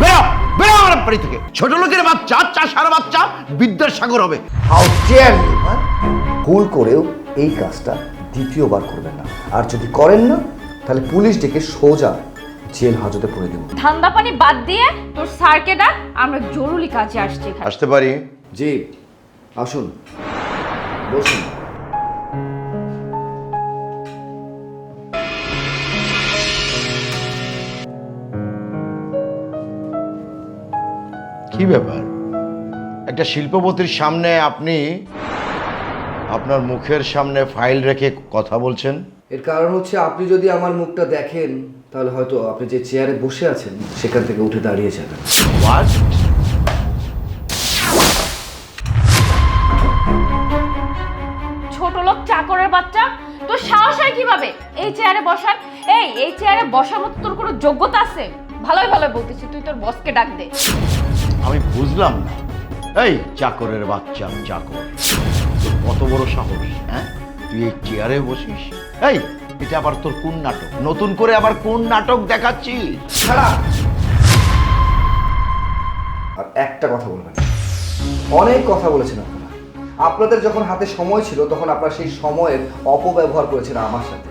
বেরো বেরো আমার বাড়ি থেকে। ছোট লোকের বাচ্চা চাষার বাচ্চা বিদ্যাসাগর হবে। হাউ ডেয়ার ইউ ভুল করেও এই কাজটা দ্বিতীয়বার করবেন না। আর যদি করেন না তাহলে পুলিশ ডেকে সোজা জেল হাজতে পড়ে দেব। ধান্দা পানি বাদ দিয়ে তোর স্যারকে ডাক আমরা জরুরি কাজে আসছি এখানে। আসতে পারি। জি আসুন। বসুন। কি ব্যাপার? একটা শিল্পপতির সামনে আপনি আপনার মুখের সামনে ফাইল রেখে কথা বলছেন? এর কারণ হচ্ছে আপনি যদি আমার মুখটা দেখেন তাহলে হয়তো আপনি যে চেয়ারে বসে আছেন সেখান থেকে উঠে দাঁড়িয়ে যাবেন? ছোট লোক চাকরের বাচ্চা তোর সাহস হয় কীভাবে? এই চেয়ারে বসার? এই এই চেয়ারে বসার মতো তোর কোনো যোগ্যতা আছে? ভালোই ভালো বলতেছি তুই তোর বসকে ডাক দে। আমি বুঝলাম না। এই চাকরের বাচ্চা চাকর। তোর কত বড় সাহস হ্যাঁ? তুই এই চেয়ারে বসিস। এই এটা আবার তোর কোন নাটক? নতুন করে আবার কোন নাটক দেখাচ্ছিস? ছাড়া! আর একটা কথা বলবেন অনেক কথা বলেছেন আপনারা। আপনাদের যখন হাতে সময় ছিল তখন আপনারা সেই সময়ের অপব্যবহার করেছেন আমার সাথে।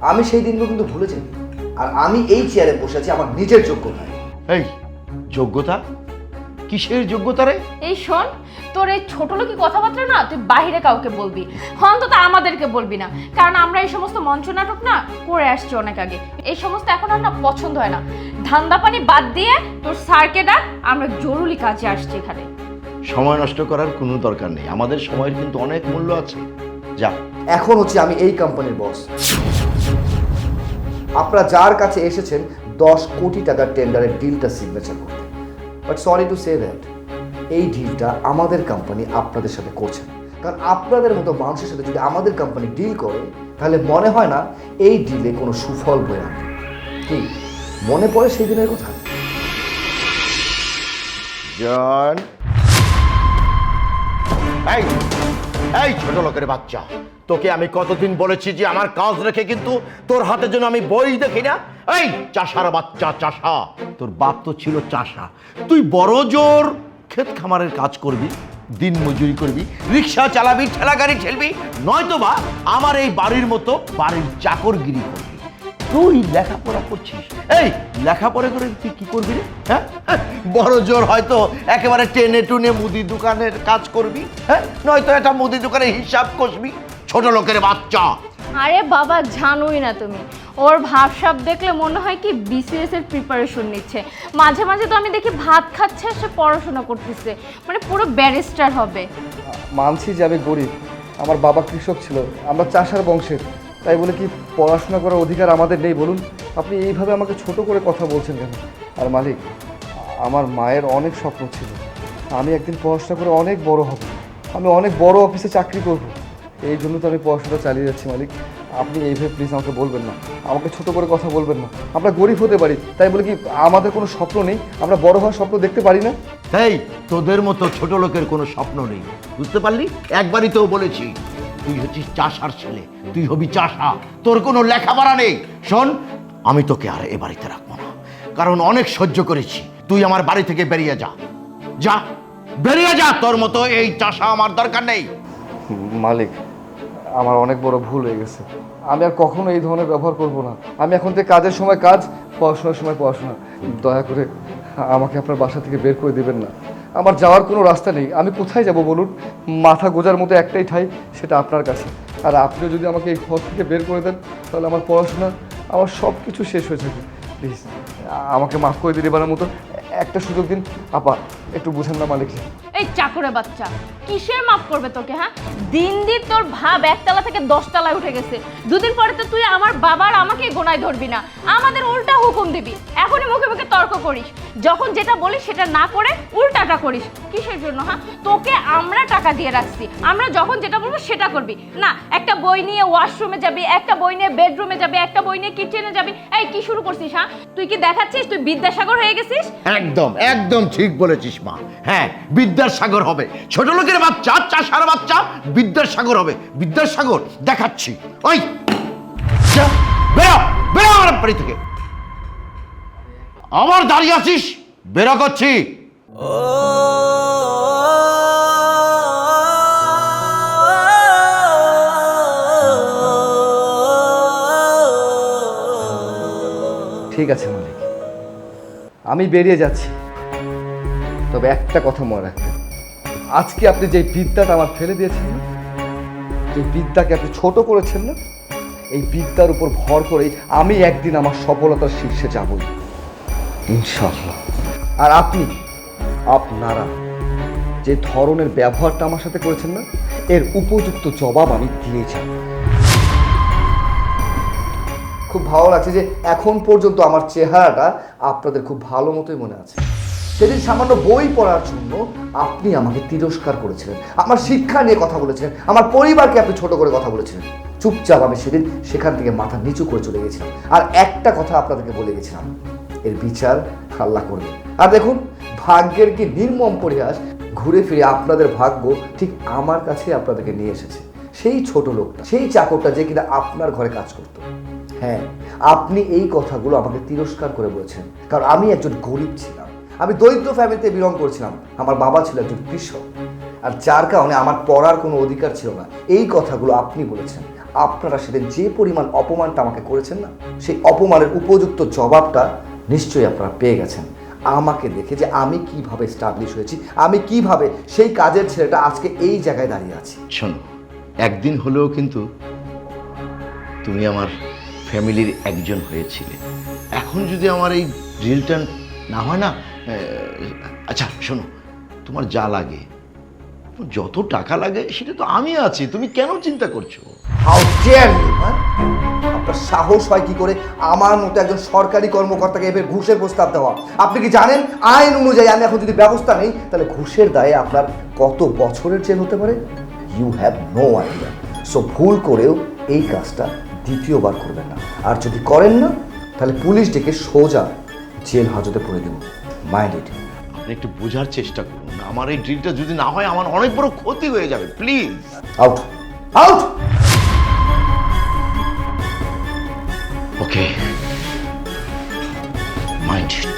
আমি সেই দিনগুলো কিন্তু ভুলে যাই আর আমি এই চেয়ারে বসে আছি আমার নিজের যোগ্যতায়। এই যোগ্যতা? কিসের যোগ্যতা রে এই শোন তোর এই ছোট লোকই কথাবার্তা না তুই বাইরে কাউকে বলবি অন্তত আমাদেরকে বলবি না। কারণ আমরা এই সমস্ত মঞ্চ নাটক না করে আসছি অনেক আগে। এই সমস্ত এখন আর না পছন্দ হয় না। ধান্দা পানি বাদ দিয়ে তোর স্যারকে ডাক আমরা জরুরি কাজে আসছি এখানে। সময় নষ্ট করার কোনো দরকার নেই। আমাদের সময়ের কিন্তু অনেক মূল্য আছে। যা। এখন হচ্ছে আমি এই কোম্পানির বস আপনারা যার কাছে এসেছেন দশ কোটি টাকার টেন্ডারের ডিলটা সিগনেচার করতে। But sorry to say that এই ডিলটা আমাদের কোম্পানি আপনাদের সাথে করছে না। কারণ আপনাদের মতো মানুষের সাথে যদি আমাদের কোম্পানি ডিল করে, তাহলে মনে হয় না এই ডিলে কোনো সুফল বয়ে আনবে। কি? মনে পড়ে সেই দিনের কথা? জন। এই! এই ছোট লোকের বাচ্চা, তোকে আমি কতদিন বলেছি যে আমার কাজ রেখে কিন্তু তোর হাতে যেন আমি বই দেখি না? এই চাষার বাচ্চা, চাষা, তোর বাপ তো ছিল চাষা। তুই বড় জোর ক্ষেত খামারের কাজ করবি, দিন মজুরি করবি, রিক্সা চালাবি ঠেলা গাড়ি ঠেলবি নয়তো বা আমার এই বাড়ির মতো বাড়ির চাকরগিরি করবি। তুই লেখাপড়া করছিস? এই লেখাপড়া করে তুই কি করবি রে? হ্যাঁ? বড় জোর হয়তো একেবারে টেনে টুনে মুদি দোকানের কাজ করবি হ্যাঁ? নয়তো একটা মুদি দোকানের হিসাব কষবি ছোট লোকের বাচ্চা। আরে বাবা জানোই না তুমি। ওর ভাবসাব দেখলে মনে হয় কি বিসিএস এর প্রিপারেশন নিচ্ছে। মাঝে মাঝে তো আমি দেখি ভাত খাচ্ছে সে পড়াশোনা করতেছে। মানে পুরো ব্যারিস্টার হবে। মানছি যে আমি গরিব। আমার বাবা কৃষক ছিল। আমরা চাষার বংশের। তাই বলে কি পড়াশোনা করার অধিকার আমাদের নেই? বলুন, আপনি এইভাবে আমাকে ছোট করে কথা বলছেন কেন? আর মালিক, আমার মায়ের অনেক স্বপ্ন ছিল। আমি একদিন পড়াশোনা করে অনেক বড় হব। আমি অনেক বড় অফিসে চাকরি করব। এই জন্য তো আমি পড়াশোনা চালিয়ে যাচ্ছি, মালিক। আপনি এইভাবে প্লিজ আমাকে বলবেন না। আমাকে ছোট করে কথা বলবেন না। আমরা গরিব হতে পারি। তাই বলে কি আমাদের কোনো স্বপ্ন নেই? আমরা বড় হওয়ার স্বপ্ন দেখতে পারি না? এই, তোদের মতো ছোট লোকের কোনো স্বপ্ন নেই। বুঝতে পারলি? একবারই তো বলেছি। তুই হচ্ছিস চাষার ছেলে, তুই হবি চাষা, তোর কোনো লেখাপড়া নেই। শোন, আমি তোকে আর এ বাড়িতে রাখব না। কারণ অনেক সহ্য করেছি। তুই আমার বাড়ি থেকে বেরিয়ে যা। যা, বেরিয়ে যা, তোর মতো এই চাষা আমার দরকার নেই। মালিক, আমার অনেক বড় ভুল হয়ে গেছে। আমি আর কখনো এই ধরনের ব্যবহার করব না। আমি এখন থেকে কাজের সময় কাজ, পড়াশোনার সময় পড়াশোনা। দয়া করে আমাকে আপনার বাসা থেকে বের করে দেবেন না। আমার যাওয়ার কোনো রাস্তা নেই। আমি কোথায় যাব বলুন? মাথা গোজার মতো একটাই ঠাই, সেটা আপনার কাছে। আর আপনিও যদি আমাকে এই ঘর থেকে বের করে দেন, তাহলে আমার পড়াশোনা, আমার সব কিছু শেষ হয়ে যাবে। প্লিজ, আমাকে মাফ করে দিন এবারের মতো। একটা সুযোগ দিন। আপা, একটু বুঝেন না মালিক। এই চাকরে বাচ্চা, কিসের মাফ করবে তোকে হ্যাঁ? দিন দিন তোর ভাব একতলা থেকে দশতলায় উঠে গেছে। দুদিন পরে তো তুই আমার বাবার আমাকেই গোনায় ধরবি না। আমাদের উল্টা হুকুম দিবি। এখনই মুখে করিস। যখন যেটা বলিস সেটা না করে উল্টাটা করিস। কিসের জন্য হ্যাঁ? তোকে আমরা টাকা দিয়ে রাখছি। আমরা যখন যেটা বলব সেটা করবি। না, একটা বই নিয়ে ওয়াশরুমে যাবি, একটা বই নিয়ে বেডরুমে যাবি, একটা বই নিয়ে কিচেনে যাবি। এই, কি শুরু করছিস হ্যাঁ? তুই কি দেখাচ্ছিস? তুই বিদ্যাসাগর হয়ে গেছিস? একদম একদম ঠিক বলেছিস, মা। হ্যাঁ বিদ্যাসাগর হবে। ছোট লোকের বাচ্চা, চাষার বাচ্চা, বিদ্যাসাগর হবে। বিদ্যাসাগর, দেখাচ্ছি। ওই বেরো বেরো আমার বাড়ি থেকে। আমার দাঁড়িয়ে আছিস? বেরো করছি ঠিক আছে, মালিক। আমি বেরিয়ে যাচ্ছি। তবে একটা কথা মনে রাখবেন। আজকে আপনি যে বিদ্যাটা আমার ফেলে দিয়েছেন না যে বিদ্যাকে আপনি ছোট করেছেন না, এই বিদ্যার উপর ভর করেই আমি একদিন আমার সফলতার শীর্ষে যাবই। ইনশাআল্লাহ। আর আপনি, আপনারা যে ধরনের ব্যবহারটা আমার সাথে করেছেন না, এর উপযুক্ত জবাব আমি দিয়ে যাব। খুব ভালো লাগছে যে এখন পর্যন্ত আমার চেহারাটা আপনাদের খুব ভালো মতোই মনে আছে। সেদিন সামান্য বই পড়ার জন্য আপনি আমাকে তিরস্কার করেছিলেন। আমার শিক্ষা নিয়ে কথা বলেছিলেন। আমার পরিবারকে আপনি ছোট করে কথা বলেছিলেন। চুপচাপ আমি সেদিন সেখান থেকে মাথা নিচু করে চলে গেছিলাম। আর একটা কথা আপনাদেরকে বলে গেছিলাম। এর বিচার আল্লাহ করবে। আর দেখুন, ভাগ্যের কি নির্মম পরিহাস, ঘুরে ফিরে আপনাদের ভাগ্য ঠিক আমার কাছে আপনাদেরকে নিয়ে এসেছে। সেই ছোট লোকটা, সেই চাকরটা যে কিনা আপনার ঘরে কাজ করতো। হ্যাঁ আপনি এই কথাগুলো আমাকে তিরস্কার করে বলেছেন। কারণ আমি একজন গরিব ছিলাম। আমি দরিদ্র ফ্যামিলিতে বিলং করছিলাম। আমার বাবা ছিল একজন কৃষক। আর যার কারণে আমার পড়ার কোনো অধিকার ছিল না। এই কথাগুলো আপনি বলেছেন। আপনারা সেদিন যে পরিমাণ অপমানটা আমাকে করেছেন না, সেই অপমানের উপযুক্ত জবাবটা নিশ্চয়ই আপনারা পেয়ে গেছেন। আমাকে দেখে যে আমি কীভাবে স্টাবলিশ হয়েছি আমি কীভাবে সেই কাজের ছেলেটা আজকে এই জায়গায় দাঁড়িয়ে আছি। শোনো একদিন হলেও কিন্তু তুমি আমার ফ্যামিলির একজন হয়েছিলে। এখন যদি আমার এই ড্রিলটা না হয় না আচ্ছা শোনো তোমার যা লাগে যত টাকা লাগে সেটা তো আমি আছি। তুমি কেন চিন্তা করছ? হাউ ডেয়ার ইউ হ্যাঁ? আপনার সাহস হয় কি করে? আমার মতো একজন সরকারি কর্মকর্তাকে এভাবে ঘুষের প্রস্তাব দেওয়া। আপনি কি জানেন? আইন অনুযায়ী আমি এখন যদি ব্যবস্থা নেই তাহলে ঘুষের দায়ে আপনার কত বছরের জেল হতে পারে? You have no idea so ভুল করেও এই কাজটা দ্বিতীয়বার করবেন না। আর যদি করেন না তাহলে পুলিশ ডেকে সোজা জেল হাজতে পড়ে দেব। মাইন্ড ইট আপনি একটু বোঝার চেষ্টা করুন। আমার এই ড্রিলটা যদি না হয় আমার অনেক বড় ক্ষতি হয়ে যাবে please out out okay mind it